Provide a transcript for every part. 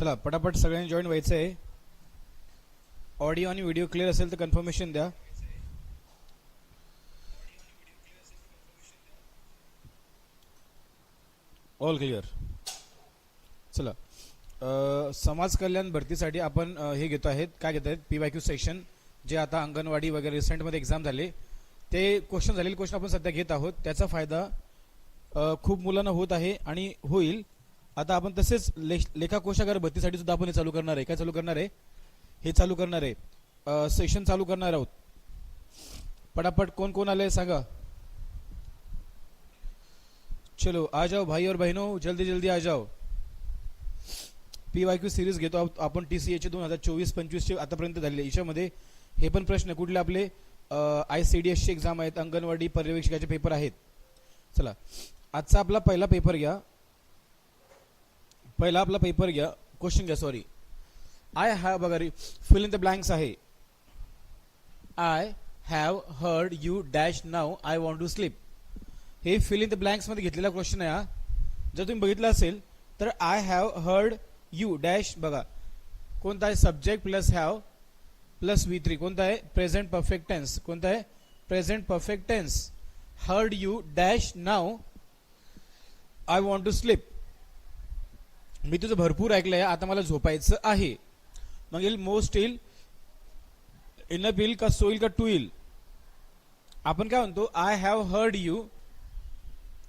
चला पटापट सगळ्यांनी जॉईन व्हायचं आहे. ऑडिओ आणि व्हिडिओ क्लिअर असेल तर कन्फर्मेशन द्या. ऑल क्लिअर चला समाज कल्याण भरतीसाठी आपण हे घेतो आहेत. काय घेत आहेत? पी वाय क्यू सेक्शन जे आता अंगणवाडी वगैरे रिसेंटमध्ये एक्झाम झाले. ते क्वेश्चन झालेले क्वेश्चन आपण सध्या घेत आहोत. त्याचा फायदा खूप मुलांना होत आहे आणि होईल. आता आपण तसेच लेख लेखा कोशागार भरतीसाठी सुद्धा आपण हे चालू करणार आहे. काय चालू करणार आहे? हे चालू करणार आहे. सेशन चालू करणार आहोत. पटापट कोण कोण आले सांगा. चलो आ जाओ भाई और बहनों जल्दी जल्दी आ जाओ पी वाय क्यू सिरीज घेतो आहोत आपण टी सी एचे दोन हजार चोवीस पंचवीसचे आतापर्यंत झालेले. याच्यामध्ये हे पण प्रश्न कुठले आपले? आय सी डी एसचे एक्झाम आहेत अंगणवाडी पर्यवेक्षकाचे पेपर आहेत. चला. आजचा आपला पहिला पेपर घ्या. पहिला आपला पेपर घ्या. क्वेश्चन घ्या सॉरी आय हॅव बघा फिल इन द ब्लँक्स आहे. I have heard you dash now I want to sleep हे फिल इन द ब्लँक्समध्ये घेतलेला क्वेश्चन आहे हा. जर तुम्ही बघितलं असेल तर I have heard you dash बघा. कोणता आहे? Subject plus have plus V three कोणता आहे? प्रेझेंट परफेक्ट टेन्स कोणता आहे? Present perfect tense heard you dash now I want to sleep मी तुझं भरपूर ऐकलं आहे आता मला झोपायचं आहे. मग येईल मोस्ट येईल इन येईल का सो का टू येईल. आपण काय म्हणतो I have heard you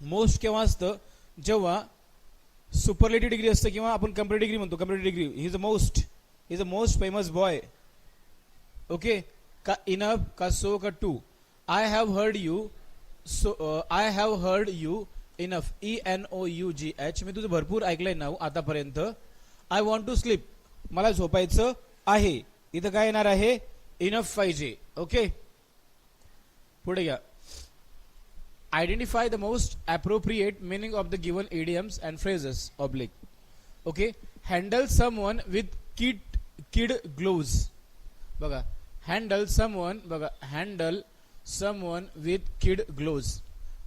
most केव्हा असतं? जेव्हा सुपरलेटिव्ह डिग्री असतं किंवा आपण कम्प्युटर डिग्री म्हणतो computer degree he is a most is a most famous boy okay का इनफ का सो का too I have heard you so I have heard you enough E N O U G H मी तुझं भरपूर ऐकलंय ना आतापर्यंत. I want to sleep मला झोपायचं आहे. इथं काय येणार आहे? इनफ फाय जे ओके पुढे घ्या. Identify the most appropriate meaning of the given idioms and phrases oblique okay handle someone with kid kid gloves बघा. हँडल सम वन बघा. Handle someone with kid gloves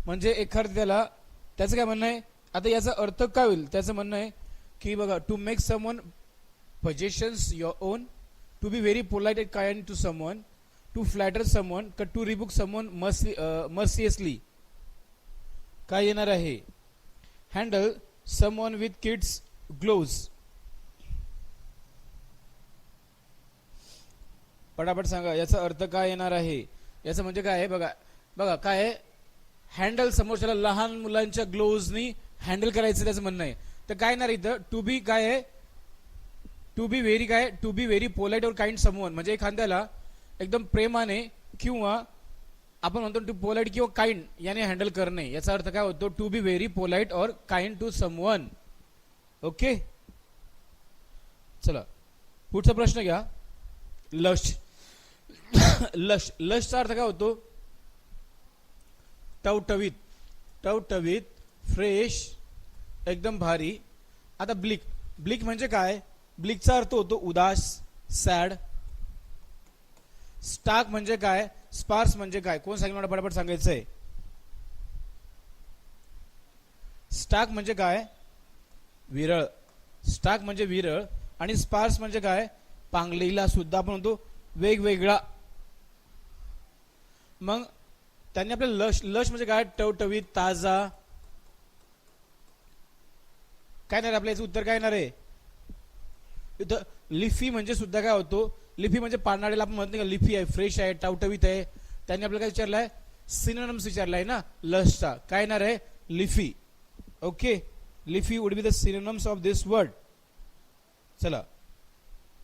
म्हणजे एखाद्याला त्याचं काय म्हणणं आहे? आता याचा अर्थ काय होईल? त्याचं म्हणणं आहे की बघा to make someone possessions your own to be very polite and kind to someone to flatter someone का to rebuke someone mercy, uh, काय येणार आहे? Handle someone with kids gloves पटापट सांगा याचा अर्थ काय येणार आहे? याचं म्हणजे काय आहे? बघा बघा काय आहे? हँडल समोरच्याला लहान मुलांच्या ग्लोव्हजनी हँडल करायचं त्याचं म्हणणं आहे. तर काय येणार इथं? टू बी काय आहे? टू बी व्हेरी काय? टू बी व्हेरी पोलाईट और काइंड समवन म्हणजे एखाद्याला एकदम प्रेमाने किंवा आपण म्हणतो टू पोलाईट किंवा काइंड याने हँडल करणे. याचा अर्थ काय होतो? टू बी व्हेरी पोलाईट और काइंड टू समवन ओके चला. पुढचा प्रश्न घ्या. लश. लश. लशचा अर्थ काय होतो? टवटवीत टवटवीत फ्रेश एकदम भारी. आता ब्लिक ब्लिक म्हणजे काय? ब्लिकचा अर्थ होतो उदास सॅड स्टाक म्हणजे काय? स्पार्स म्हणजे काय? कोण सांगितलं मला पटापट आहे स्टाक म्हणजे काय? विरळ. स्टाक म्हणजे विरळ आणि स्पार्स म्हणजे काय? पांगलीला सुद्धा आपण म्हणतो वेगवेगळा. मग त्यांनी आपलं लश लश म्हणजे काय? टवटवीत ताजा. काय नाही रे, आपल्या याचं? उत्तर काय येणार आहे? इथं लिफी म्हणजे सुद्धा काय होतो? लिफी म्हणजे पानाडेला आपण म्हणतो का? लिफी आहे फ्रेश आहे टावटवीत आहे. त्यांनी आपल्याला काय विचारलंय? सिनोनम्स विचारलाय ना लसचा काय येणार आहे? Leafy. Okay? Leafy would be the synonyms of this word चला.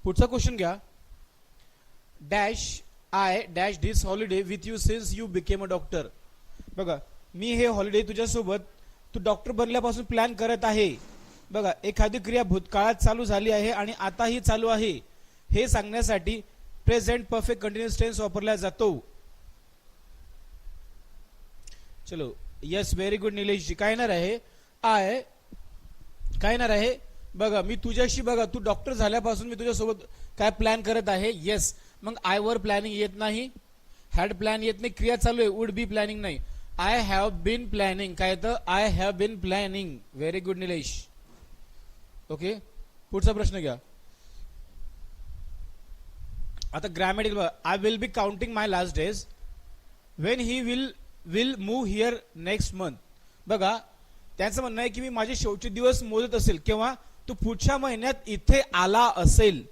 पुढचा क्वेश्चन घ्या. Dash I dash this holiday with you since you became a doctor बघा मी हे हॉलिडे तुझ्यासोबत तू डॉक्टर बनल्यापासून प्लॅन करत आहे. बघा एखादी क्रिया भूतकाळात चालू झाली आहे आणि आताही चालू आहे. हे सांगण्यासाठी प्रेझेंट परफेक्ट कंटिन्युअस टेन्स वापरला जातो. चलो यस व्हेरी गुड निलेशजी काय येणार आहे? आय काय येणार आहे? बघा मी तुझ्याशी बघा तू डॉक्टर झाल्यापासून मी तुझ्यासोबत काय प्लॅन करत आहे? येस मग आय वर प्लॅनिंग येत नाही हॅड प्लॅन येत नाही क्रिया चालू आहे वुड बी प्लॅनिंग नाही. आय हॅव बीन प्लॅनिंग काय तर I have been planning very good Nilesh okay पुढचा प्रश्न घ्या. आता ग्रॅमॅटिकल बघा. I will be counting my last days when he will will move here next month बघा त्यांचं म्हणणं आहे की मी माझे शेवटचे दिवस मोजत असेल किंवा तो पुढच्या महिन्यात इथे आला असेल.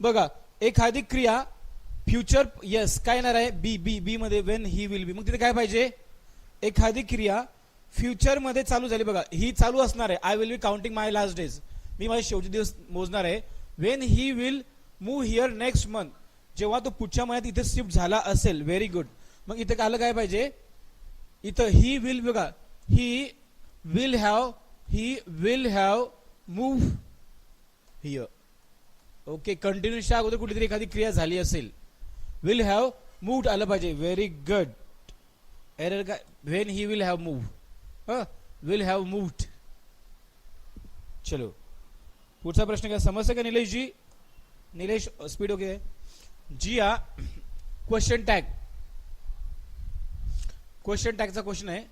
बघा एखादी क्रिया फ्युचर येस काय येणार आहे? बी बी बी मध्ये वेन ही विल बी मग तिथे काय पाहिजे? एखादी क्रिया फ्युचरमध्ये चालू झाली. बघा ही चालू असणार आहे. I will be counting my last days मी माझे शेवटचे दिवस मोजणार आहे. When he will move here next month जेव्हा तो पुढच्या महिन्यात इथे शिफ्ट झाला असेल. व्हेरी गुड मग इथे आलं काय पाहिजे? इथं ही विल बघा he will have he will have move here okay कंटिन्युअसच्या अगोदर कुठेतरी एखादी क्रिया झाली असेल. विल हॅव मूव्ड आलं पाहिजे व्हेरी गुड एरर काय when he will have move will have moved चलो। पुढचा प्रश्न काय समजतं का Nilesh ji? Nilesh speed okay Jiya question tag question टॅगचा question आहे.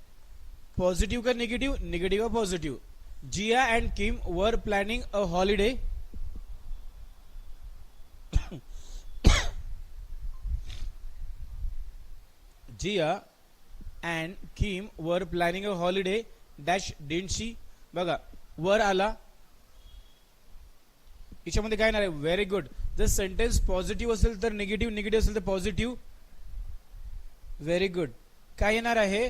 पॉझिटिव्ह का निगेटिव्ह निगेटिव्ह का positive Jiya and Kim were planning a holiday Jiya and Kim were planning a holiday dash डेंटशी बघा वर आला. याच्यामध्ये काय येणार आहे? व्हेरी गुड जर सेंटेन्स पॉझिटिव्ह असेल तर निगेटिव्ह निगेटिव्ह असेल तर पॉझिटिव्ह व्हेरी गुड काय येणार आहे?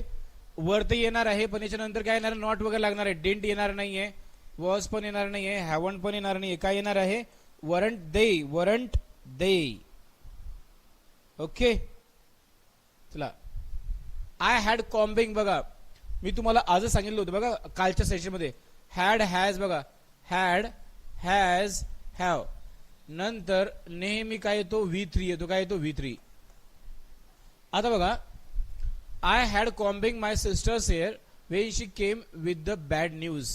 वर तर येणार आहे पण याच्यानंतर काय येणार नॉट वगैरे लागणार आहे. डेंट येणार नाहीये. वॉज पण येणार नाहीये. हॅवन पण येणार नाहीये. काय येणार आहे? Weren't they weren't they okay चला. आय हॅड कॉम्बिंग बघा. मी तुम्हाला आजच सांगितलं होतं बघा कालच्या सेशनमध्ये हॅड हॅज बघा. हॅड हॅज हॅव नंतर नेहमी काय येतो? व्ही थ्री येतो. काय येतो? व्ही थ्री आता बघा. I had combing my sister's hair when she came with the bad news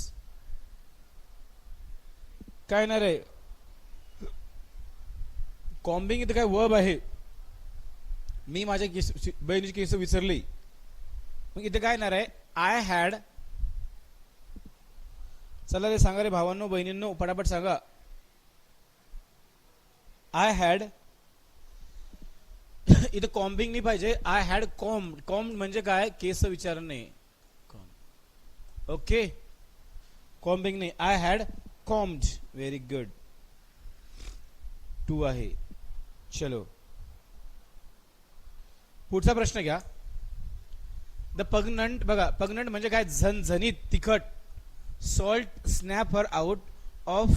काय नाही रे कॉम्बिंग इथं काय वर्ब आहे? मी माझ्या केस बहिणीची केस विसरली. मग इथे काय येणार आहे? आय हॅड चला रे सांगा रे भावांनो बहिणींनो पटापट सांगा. आय हॅड इथं कॉम्बिंग नाही पाहिजे. आय हॅड कॉम कॉम म्हणजे काय? केस विचारणे. ओके कॉम्बिंग नाही. I had combed very good two आहे. चलो. पुढचा प्रश्न घ्या. द पग्नंट बघा पग्नंट म्हणजे काय? झणझणीत तिखट. Salt snap her out of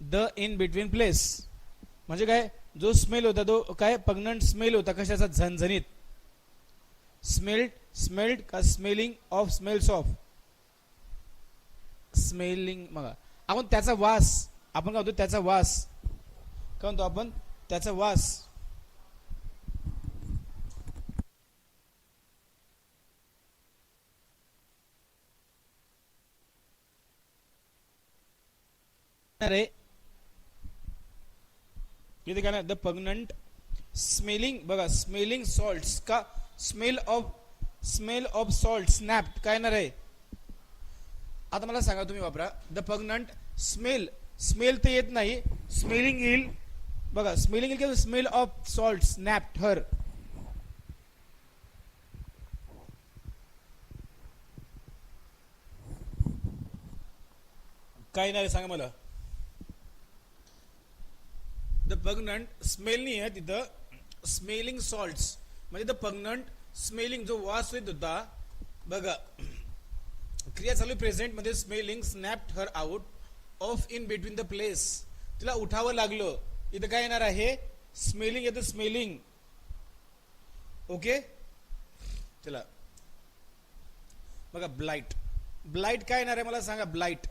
the in between place म्हणजे काय? जो स्मेल होता तो काय? पग्नंट स्मेल होता कशाचा? झणझणीत. स्मेल्ड स्मेल्ड का smelling of smells of smelling बघा. आपण त्याचा वास आपण काय म्हणतो? त्याचा वास. काय म्हणतो आपण? त्याचा वास. अरे इथे काय द पग्नंट स्मेलिंग बघा स्मेलिंग सॉल्ट्स का? Smell of smell of salt snap काय येणार आहे आता मला सांगा तुम्ही वापरा. द पग्नंट स्मेल स्मेल तर येत नाही. स्मेलिंग येईल बघा स्मेलिंग येईल किंवा smell of salt snap her. काय येणार आहे सांगा मला. द पग्नंट स्मेल नाही आहे तिथं स्मेलिंग सॉल्ट्स म्हणजे द पग्नंट स्मेलिंग जो वास येत होता बघा. क्रिया चालू प्रेझेंटमध्ये smelling snapped her out of in between the place तिला उठावं लागलं. इथं काय येणार आहे? स्मेलिंग येतं स्मेलिंग ओके चला. बघा ब्लाइट ब्लाइट काय येणार आहे? मला सांगा ब्लाइट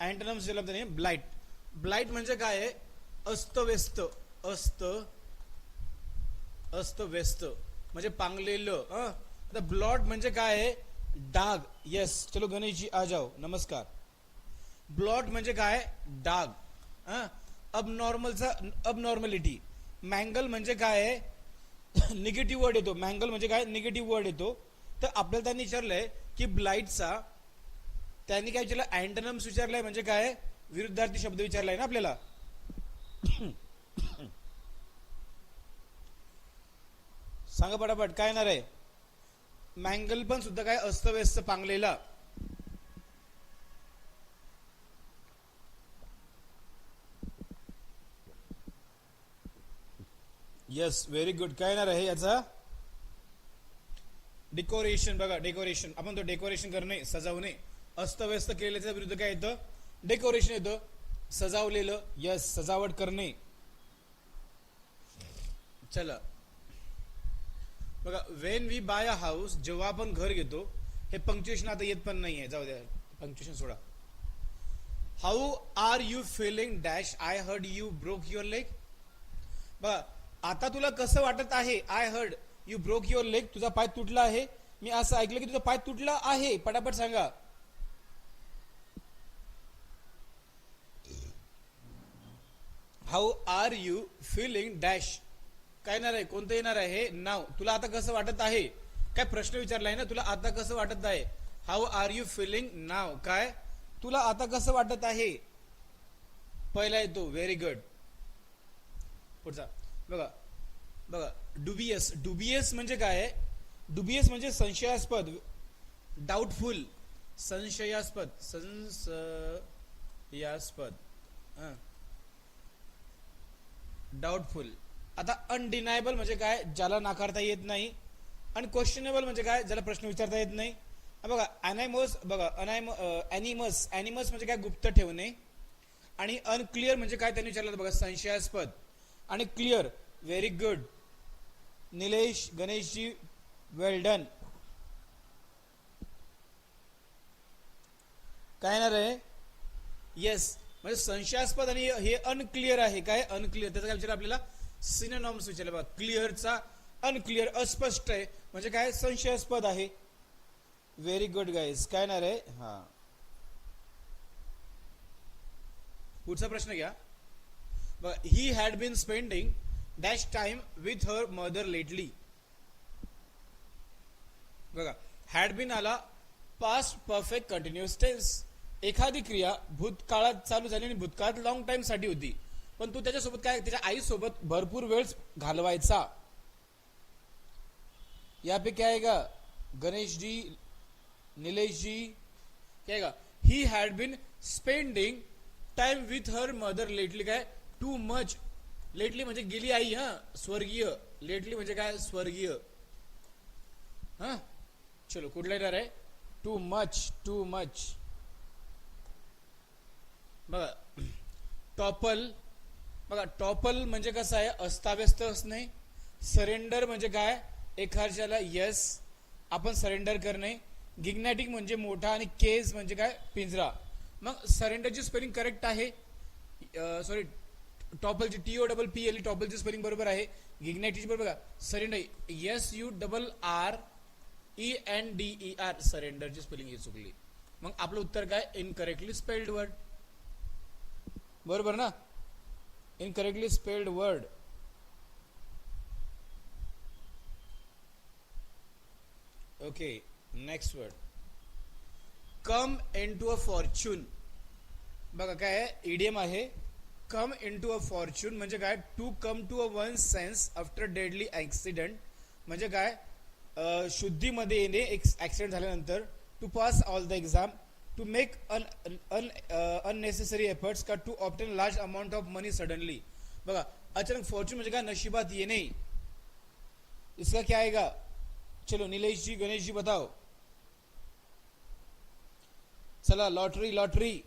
अँटनम्स त्याने ब्लाइट ब्लाइट म्हणजे काय आहे? अस्तव्यस्त अस्त अस्तव्यस्त. म्हणजे पांगलेलं द ब्लॉट म्हणजे काय आहे? डाग. येस चलो गणेशजी आ जाओ. नमस्कार. ब्लॉट म्हणजे काय? डाग. अब नॉर्मलचा अब नॉर्मॅलिटी मँगल म्हणजे काय आहे? निगेटिव्ह वर्ड येतो. मँगल म्हणजे काय? निगेटिव्ह वर्ड येतो. तर आपल्याला त्यांनी विचारलंय की ब्लाइटचा त्यांनी काय विचारलं? अँटनम्स विचारलाय म्हणजे काय? विरुद्धार्थी शब्द विचारलाय ना आपल्याला? सांगा पटापट काय येणार आहे? मँगल पण सुद्धा काय अस्तव्यस्त पांगलेला. येस व्हेरी गुड काय येणार आहे याचा? डेकोरेशन बघा डेकोरेशन आपण तो डेकोरेशन करणे सजावणे अस्तव्यस्त केलेल्याच्या विरुद्ध काय येतं? डेकोरेशन येतं. सजावलेलं. यस सजावट करणे. चला. बघा when we buy a house जेव्हा आपण घर घेतो हे पंक्च्युएशन आता येत पण नाही आहे जाऊ द्या punctuation soda. How are you feeling dash I heard you broke your leg बघा आता तुला कसं वाटत आहे? I heard you broke your leg तुझा पाय तुटला आहे. मी असं ऐकलं की तुझा पाय तुटला आहे. पटापट सांगा. How are you feeling dash काय येणार आहे? कोणतं येणार आहे? हे नाव. तुला आता कसं वाटत आहे? काय प्रश्न विचारलाय ना? तुला आता कसं वाटत आहे? How are you feeling now काय? तुला आता कसं वाटत आहे? पहिला येतो. व्हेरी गुड पुढचा. बघा. बघा. डुबियस डुबियस म्हणजे काय? डुबियस म्हणजे संशयास्पद. डाऊटफुल संशयास्पद. संशयास्पद. डाऊटफुल आता अनडिनायबल म्हणजे काय? ज्याला नाकारता येत नाही अनक्वेश्चनेबल क्वेश्चनेबल म्हणजे काय? ज्याला प्रश्न विचारता येत नाही. बघा अनायमस बघा अनायम अॅनिमस अॅनिमस म्हणजे काय? गुप्त ठेवणे. आणि अनक्लिअर म्हणजे काय? त्यांनी विचारलं बघा संशयास्पद. आणि clear very good Nilesh Ganeshji well done काय येणार आहे? येस म्हणजे संशयास्पद आणि हे अनक्लिअर आहे. काय? अनक्लिअर त्याचा काय विचार आपल्याला? सिनोनॉम्स विचारले बघा. क्लिअरचा अनक्लिअर अस्पष्ट आहे. म्हणजे काय? संशयास्पद आहे. व्हेरी गुड गाईज काय नाही रे हा. पुढचा प्रश्न घ्या. बघा she had been spending dash time with her mother lately बघा हॅड बीन आला पास्ट परफेक्ट कंटिन्युअस टेन्स एखादी क्रिया भूतकाळात चालू झाली आणि भूतकाळात लॉंग टाइमसाठी होती. पण तू त्याच्यासोबत काय त्याच्या आईसोबत भरपूर वेळ घालवायचा. यहाँ पे क्या आएगा गणेश जी नीलेश जी क्या आएगा she had been spending time with her mother lately काय? टू मच लेटली म्हणजे गेली आई हा स्वर्गीय. लेटली म्हणजे काय? स्वर्गीय. हा? चलो कुठला येणार आहे? टू मच टू मच बघा टॉपल बघा टॉपल म्हणजे कसं आहे अस्ताव्यस्त असणे सरेंडर म्हणजे काय? एखाद्याला यस आपण सरेंडर करणे गिग्नॅटिक म्हणजे मोठा आणि केज म्हणजे काय? पिंजरा. मग सरेंडरची स्पेलिंग करेक्ट आहे. Sorry टॉपलची T O double P L टॉपलची spelling बरोबर आहे. गिग्नॅटिकची बरोबर बघा surrender S U double R E N D E R सरेंडरची spelling ही चुकली. मग आपलं उत्तर काय? इनकरेक्टली स्पेल्ड वर्ड बरोबर ना? Incorrectly spelled word okay next word come in to a fortune बघा काय आहे? इडियम आहे. Come in to a fortune म्हणजे काय? To come to a one sense after deadly accident म्हणजे काय? शुद्धीमध्ये येणे एक ऍक्सिडेंट झाल्यानंतर to pass all the exam to make an an unnecessary efforts का to obtain large amount of money suddenly बघा अचानक फॉर्च्यून म्हणजे काय नशिबात येणे इसका क्या आएगा चलो नीलेश जी गणेश जी बताओ चला लॉटरी लॉटरी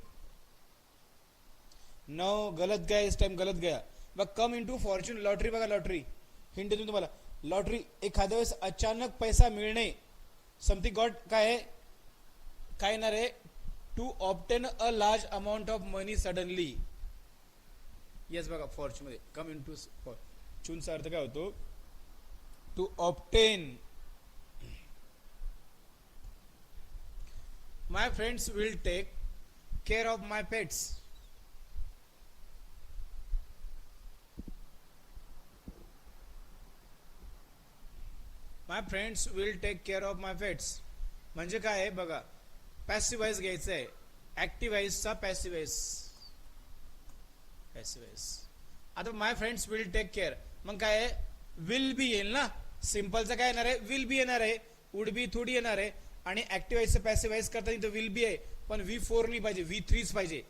नो गलत गया इस टाइम गलत गया बघ come in to fortune lottery बघा लॉटरी हिंट देतो तुम्हाला लॉटरी एखाद्या वेळेस अचानक पैसा मिळणे समथिंग गॉड काय काय येणार आहे to obtain a large amount of money suddenly yes बघा फॉर्चमध्ये मध्ये कम इन टू चूनचा अर्थ काय होतो to obtain my friends will take care of my pets my friends will take care of my pets म्हणजे काय आहे बघा पॅसिवाईज घ्यायचं आहे. ऍक्टिव्हाइजचा पॅसिवाईज पॅसिव्ह आता my friends will take care मग काय आहे? विल बी येईल ना? सिम्पलचं काय येणार आहे? विल बी येणार आहे. वुड बी थोडी येणार आहे. आणि ॲक्टिवाईजचं पॅसिव्हाइज करता इथं विल बी आहे. पण व्ही फोर नाही पाहिजे. व्ही थ्रीच पाहिजे.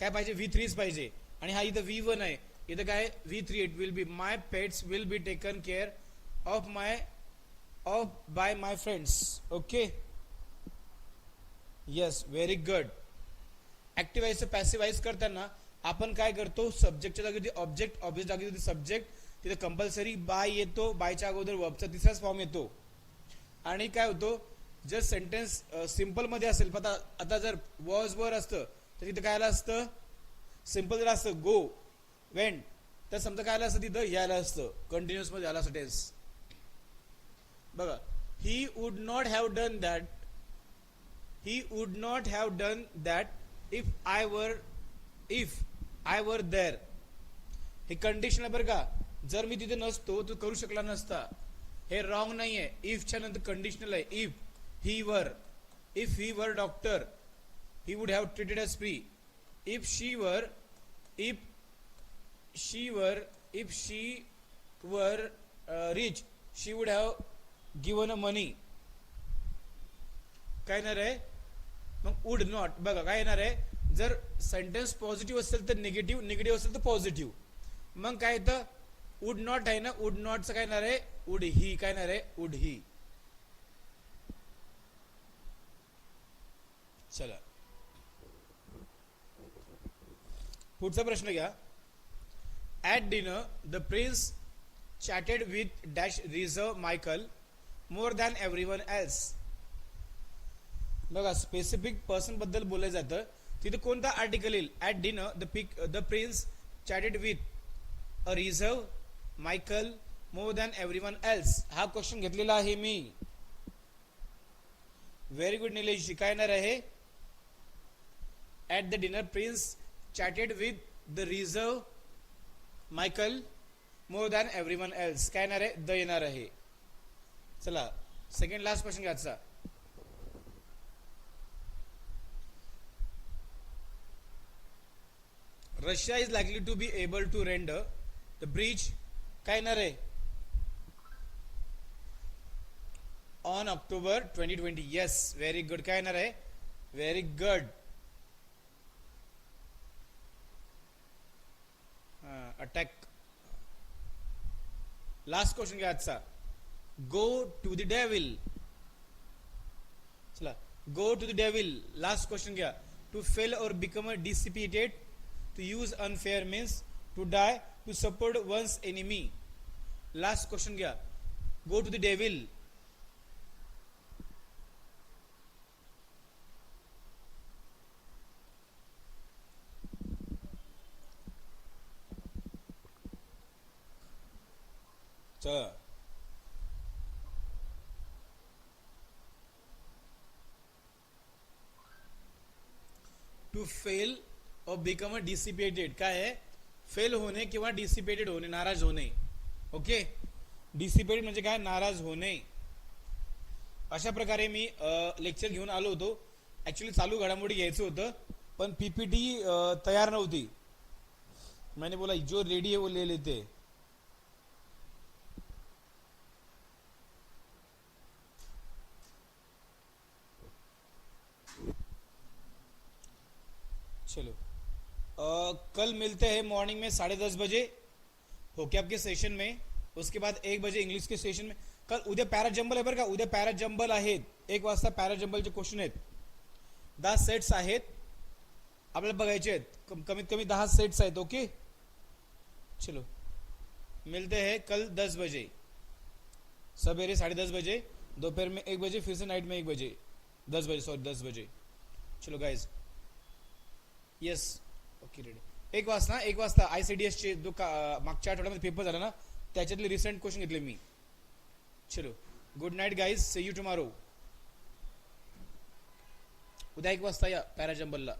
काय पाहिजे? व्ही थ्रीच पाहिजे. आणि हा इथं व्ही वन आहे. इथं काय V three it will be my pets will be taken care of my of by my friends okay yes very good ऍक्टिव्हाइजचं passive voice करताना आपण काय करतो? सब्जेक्टच्या जागी होती ऑब्जेक्ट ऑब्जेक्ट जागी होती सब्जेक्ट तिथे कंपल्सरी बाय येतो बायच्या अगोदर वर्बचा तिसराच फॉर्म येतो. आणि काय होतो? जर सेंटेन्स सिम्पलमध्ये असेल पण आता आता जर वॉज वर असतं तर तिथं काय आलं असतं? सिंपल जर असतं गो वेंट तर समजा काय आलं असतं तिथं? यायला असतं. कंटिन्युअसमध्ये आला आलं असतं टेन्स बघा he would not have done that he would not have done that if I were if I were there हे कंडिशन आहे बरं का. जर मी तिथे नसतो तू करू शकला नसता. हे रॉंग नाहीये. इफच्या नंतर कंडिशनल आहे. If he were if he were doctor he would have treated us free if she were if she were if she were rich she would have given a money काय येणार आहे? मग would not बघा काय येणार आहे? जर sentence positive असेल तर निगेटिव्ह निगेटिव्ह असेल तर पॉझिटिव्ह मग काय येतं? वुड नॉट आहे ना? वुड नॉटचं काय येणार आहे? वुड ही काय येणार आहे? वुड ही चला. पुढचा प्रश्न घ्या. At dinner the prince chatted with dash reserve Michael more than every one else बघा स्पेसिफिक पर्सनबद्दल बोललं जातं. तिथे कोणता आर्टिकल येईल? At dinner the pick the prince chatted with a reserve Michael more than every one else हा question घेतलेला आहे मी. व्हेरी गुड निलेश काय येणार आहे? At the dinner prince chatted with the reserve Michael more than every one else काय येणार आहे? द येणार आहे. चला सेकंड लास्ट क्वेश्चन घ्यायचा Russia is likely to be able to rend the bridge काय ना रे on October twenty twenty yes very good काय येणार आहे? Very good attack last question घ्या आजचा. गो टू द डेविल चला go to the devil last question घ्या. To fail or become a dissipated To use unfair means to die to support one's enemy. Last question here. Go to the devil. Sir. To fail or become a dissipated काय आहे fail होणे किंवा dissipated होणे नाराज होणे okay dissipated म्हणजे काय नाराज होणे अशा प्रकारे मी लेक्चर घेऊन आलो होतो. ॲक्च्युली चालू घडामोडी घ्यायचं होतं पण पीपीटी तयार नव्हती. मैंने बोला जो रेडी है वो ले लेते. चलो. कल मिलते हैं मॉर्निंग में साढ़े दस बजे होके आपके सेशन में। उसके बाद एक बजे इंग्लिश के सेशन में। कल उद्या पॅरा जंबल आहे बरं का उद्या पॅरा जंबल आहेत। एक वाजता पॅरा जंबलचे क्वेश्चन आहेत। दहा सेट्स आहेत। आपल्याला बघायचे आहेत। कम- कमीत कमी दहा सेट्स आहेत ओके चलो. मिलते हैं कल दस बजे। सवेरे साढ़े दस बजे दोपहर में एक बजे फिर से नाइट में एक बजे। दस बजे सॉरी दस बजे। चलो गाइज येस ओके रेडी एक वाजता एक वाजता आय सी डी एसचे जो का मागच्या आठवड्यामध्ये पेपर झाला ना त्याच्यातले रिसेंट क्वेश्चन घेतले मी. चलो. Good night guys see you tomorrow उद्या एक वाजता या पॅराजंबलला.